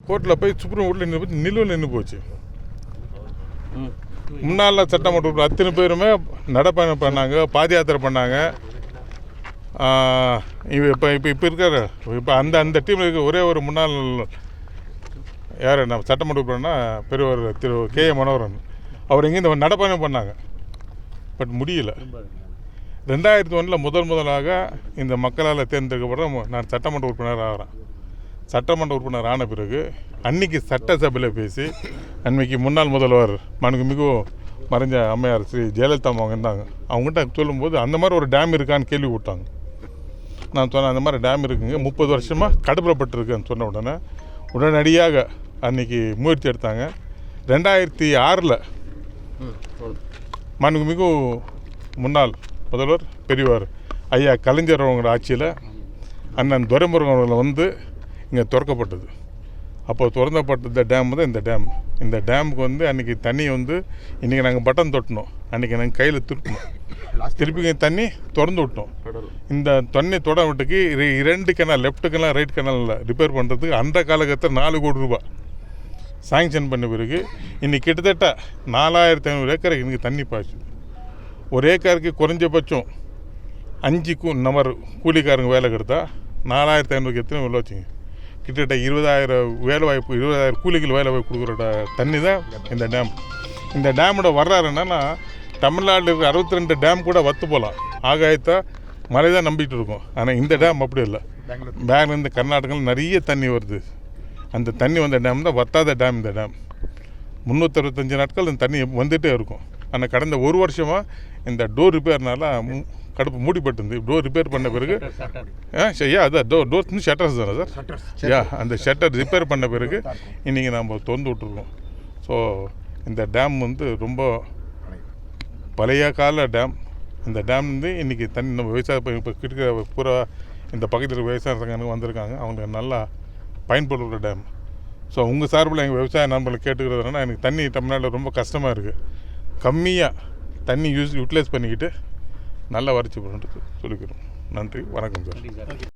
கோர்ட்டில் போய் சுப்ரீம் கோர்ட்டில் நின்று போச்சு நிலுவில் நின்று போச்சு. முன்னாள் சட்டமன்ற உறுப்பினர் அத்தனை பேருமே நடப்பயணம் பண்ணாங்க பாத யாத்திரை பண்ணாங்க ஆஹ் இப்போ இப்போ இப்போ இருக்கிற இப்போ அந்த அந்த டீமில் இருக்க ஒரே ஒரு முன்னாள் யார் நம்ம சட்டமன்ற உறுப்பினர்னா பெரியவர் திரு கே ஏ மனோகரன். அவர் இங்கேருந்து நடைப்பயணம் பண்ணாங்க. பட் முடியல. ரெண்டாயிரத்தி ஒன்றில் முதல் முதலாக இந்த மக்களால் தேர்ந்தெடுக்கப்படுற நான் சட்டமன்ற உறுப்பினர் ஆகிறேன் சட்டமன்ற உறுப்பினர் ஆன பிறகு அன்னைக்கு சட்டசபையில் பேசி அன்னைக்கு முன்னாள் முதல்வர் மனுக்கு மிகவும் மறைஞ்ச அம்மையார் ஸ்ரீ ஜெயலலிதா அவங்க இருந்தாங்க. அவங்ககிட்ட சொல்லும்போது அந்த மாதிரி ஒரு டேம் இருக்கான்னு கேள்வி விட்டாங்க நான் சொன்னேன் அந்த மாதிரி டேம் இருக்குங்க. முப்பது வருஷமாக கடுப்புறப்பட்டுருக்குன்னு சொன்ன உடனே உடனடியாக அன்னைக்கு முயற்சி எடுத்தாங்க. ரெண்டாயிரத்தி ஆறில் மாண்புமிகு முன்னாள் முதல்வர் பெரியவர் ஐயா கலைஞர் அவங்களோட ஆட்சியில் அண்ணன் துரைமுருகன் அவர்களை வந்து இங்கே திறக்கப்பட்டது. அப்போ திறந்தப்பட்ட டேம் தான் இந்த டேம் இந்த டேமுக்கு வந்து அன்றைக்கி தண்ணி வந்து இன்றைக்கி நாங்கள் பட்டன் தொட்டணும். அன்றைக்கி நாங்கள் கையில் திருப்பினோம் திருப்பிங்க தண்ணி திறந்து விட்டோம். இந்த தண்ணி தொட விட்டுக்கு இரண்டு கெனால் லெஃப்ட் கெனால் ரைட் கெனாலில் ரிப்பேர் பண்ணுறதுக்கு அந்த காலகட்டத்தில் நாலு கோடி ரூபாய் சாங்ஷன் பண்ண பிறகு இன்றைக்கி கிட்டத்தட்ட நாலாயிரத்தி ஐநூறு ஏக்கருக்கு இன்றைக்கி தண்ணி பாய்ச்சு ஒரு ஏக்கருக்கு குறைஞ்சபட்சம் அஞ்சு கூ நம்பர் கூலிக்காரங்க வேலை கெடுத்தா நாலாயிரத்தி ஐநூறுக்கு எத்தனை உள்ள வச்சுங்க? கிட்டத்தட்ட இருபதாயிரம் வேலை வாய்ப்பு இருபதாயிரம் கூலிகள் வேலை வாய்ப்பு கொடுக்குற தண்ணி தான் இந்த டேம். இந்த டேமோட வரலாறு என்னன்னா தமிழ்நாட்டில் இருக்கிற அறுபத்தி ரெண்டு டேம் கூட வத்து போகலாம் ஆகாயத்தை மழை தான் நம்பிட்டு இருக்கோம். ஆனால் இந்த டேம் அப்படி இல்லை. பெங்களூர்லேருந்து கர்நாடகாவில் நிறைய தண்ணி வருது. அந்த தண்ணி வந்த டேம் தான் வத்தாத டேம் இந்த டேம். முந்நூற்றறுபத்தஞ்சு நாட்கள் இந்த தண்ணி வந்துகிட்டே இருக்கும். ஆனால் கடந்த ஒரு வருஷமாக இந்த டோர் ரிப்பேர்னால கடுப்பு மூடிப்பட்டிருந்து டோர் ரிப்பேர் பண்ண பிறகு ஆ சரியா அதான் டோர் டோர் ஷட்டர்ஸ் தானே சார்? யா அந்த ஷட்டர் ரிப்பேர் பண்ண பிறகு இன்றைக்கி நம்ம திறந்து விட்ருக்கோம் ஸோ இந்த டேம் வந்து ரொம்ப பழைய கால டேம் இந்த டேம் வந்து இன்றைக்கி தண்ணி நம்ம விவசாய ப- இப்போ இருக்கிற பூரா இந்த பக்கத்தில் விவசாய சங்கங்களுக்கு வந்திருக்காங்க. அவங்களுக்கு நல்லா பயன்படுற டேம் ஸோ உங்கள் சார்பில் எங்கள் விவசாய நண்பர்களை கேட்டுக்கிறதுனா எனக்கு தண்ணி தமிழ்நாட்டில் ரொம்ப கஷ்டமாக இருக்குது கம்மியாக தண்ணி யூஸ் யூட்டிலைஸ் பண்ணிக்கிட்டு நல்லா வறட்சி பண்ணிட்டு சொல்லிக்கிறோம். நன்றி வணக்கம் சார்.